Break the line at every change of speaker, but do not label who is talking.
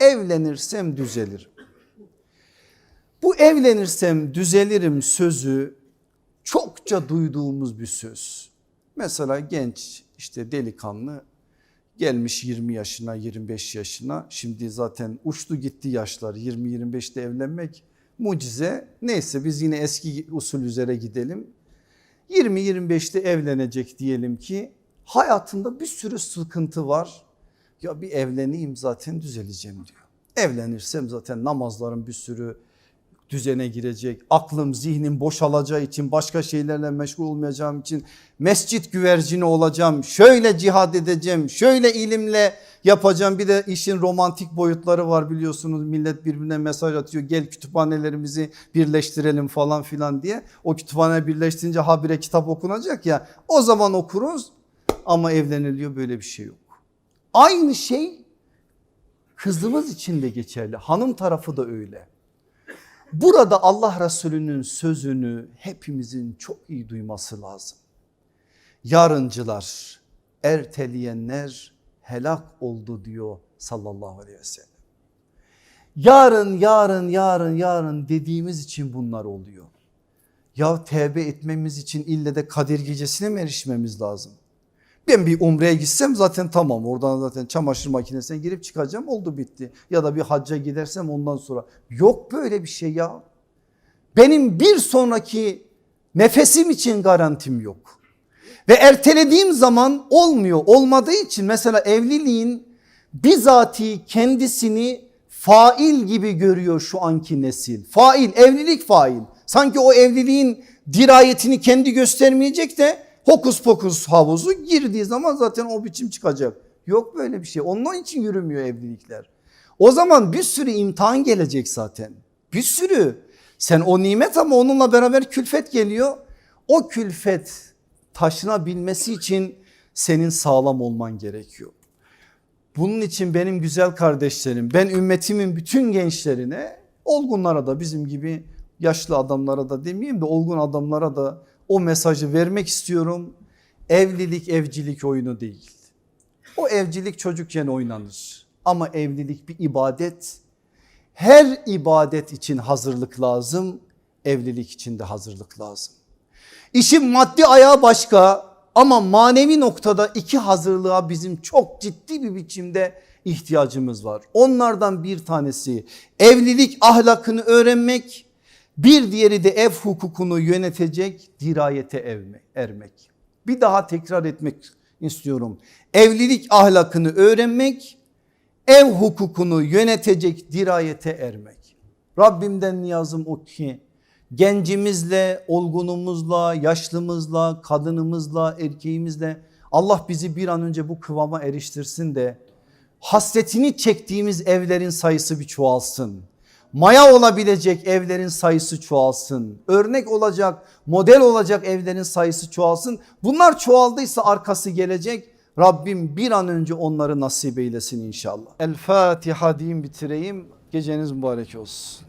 Evlenirsem düzelirim. Bu evlenirsem düzelirim sözü çokça duyduğumuz bir söz. Mesela genç işte delikanlı gelmiş 20 yaşına 25 yaşına şimdi zaten uçtu gitti yaşlar 20-25'te evlenmek mucize. Neyse biz yine eski usul üzere gidelim. 20-25'te evlenecek diyelim ki hayatında bir sürü sıkıntı var. Ya bir evleneyim zaten düzeleceğim diyor. Evlenirsem zaten namazların bir sürü düzene girecek. Aklım zihnim boşalacağı için başka şeylerle meşgul olmayacağım için mescit güvercini olacağım. Şöyle cihad edeceğim. Şöyle ilimle yapacağım. Bir de işin romantik boyutları var biliyorsunuz. Millet birbirine mesaj atıyor. Gel kütüphanelerimizi birleştirelim falan filan diye. O kütüphane birleştirince habire kitap okunacak ya. O zaman okuruz ama evleniliyor böyle bir şey yok. Aynı şey kızımız için de geçerli. Hanım tarafı da öyle. Burada Allah Resulü'nün sözünü hepimizin çok iyi duyması lazım. Yarıncılar, erteleyenler helak oldu diyor sallallahu aleyhi ve sellem. Yarın, yarın, yarın, yarın dediğimiz için bunlar oluyor. Ya tevbe etmemiz için ille de Kadir gecesine mi erişmemiz lazım? Ben bir umreye gitsem zaten tamam oradan zaten çamaşır makinesine girip çıkacağım oldu bitti. Ya da bir hacca gidersem ondan sonra yok böyle bir şey ya. Benim bir sonraki nefesim için garantim yok. Ve ertelediğim zaman olmuyor olmadığı için mesela evliliğin bizatihi kendisini fail gibi görüyor şu anki nesil. Fail evlilik fail sanki o evliliğin dirayetini kendi göstermeyecek de hokus pokus havuzu girdiği zaman zaten o biçim çıkacak. Yok böyle bir şey onun için yürümüyor evlilikler. O zaman bir sürü imtihan gelecek zaten bir sürü. Sen o nimet ama onunla beraber külfet geliyor. O külfet taşınabilmesi için senin sağlam olman gerekiyor. Bunun için benim güzel kardeşlerim ben ümmetimin bütün gençlerine olgunlara da bizim gibi yaşlı adamlara da demeyeyim de olgun adamlara da o mesajı vermek istiyorum. Evlilik evcilik oyunu değil. O evcilik çocukken oynanır ama evlilik bir ibadet. Her ibadet için hazırlık lazım, evlilik için de hazırlık lazım. İşin maddi ayağı başka ama manevi noktada iki hazırlığa bizim çok ciddi bir biçimde ihtiyacımız var. Onlardan bir tanesi evlilik ahlakını öğrenmek, bir diğeri de ev hukukunu yönetecek dirayete ermek. Bir daha tekrar etmek istiyorum. Evlilik ahlakını öğrenmek, ev hukukunu yönetecek dirayete ermek. Rabbimden niyazım o ki gencimizle, olgunumuzla, yaşlımızla, kadınımızla, erkeğimizle Allah bizi bir an önce bu kıvama eriştirsin de hasretini çektiğimiz evlerin sayısı bir çoğalsın. Maya olabilecek evlerin sayısı çoğalsın. Örnek olacak, model olacak evlerin sayısı çoğalsın. Bunlar çoğaldıysa arkası gelecek. Rabbim bir an önce onları nasip eylesin inşallah. El Fatiha diyeyim bitireyim. Geceniz mübarek olsun.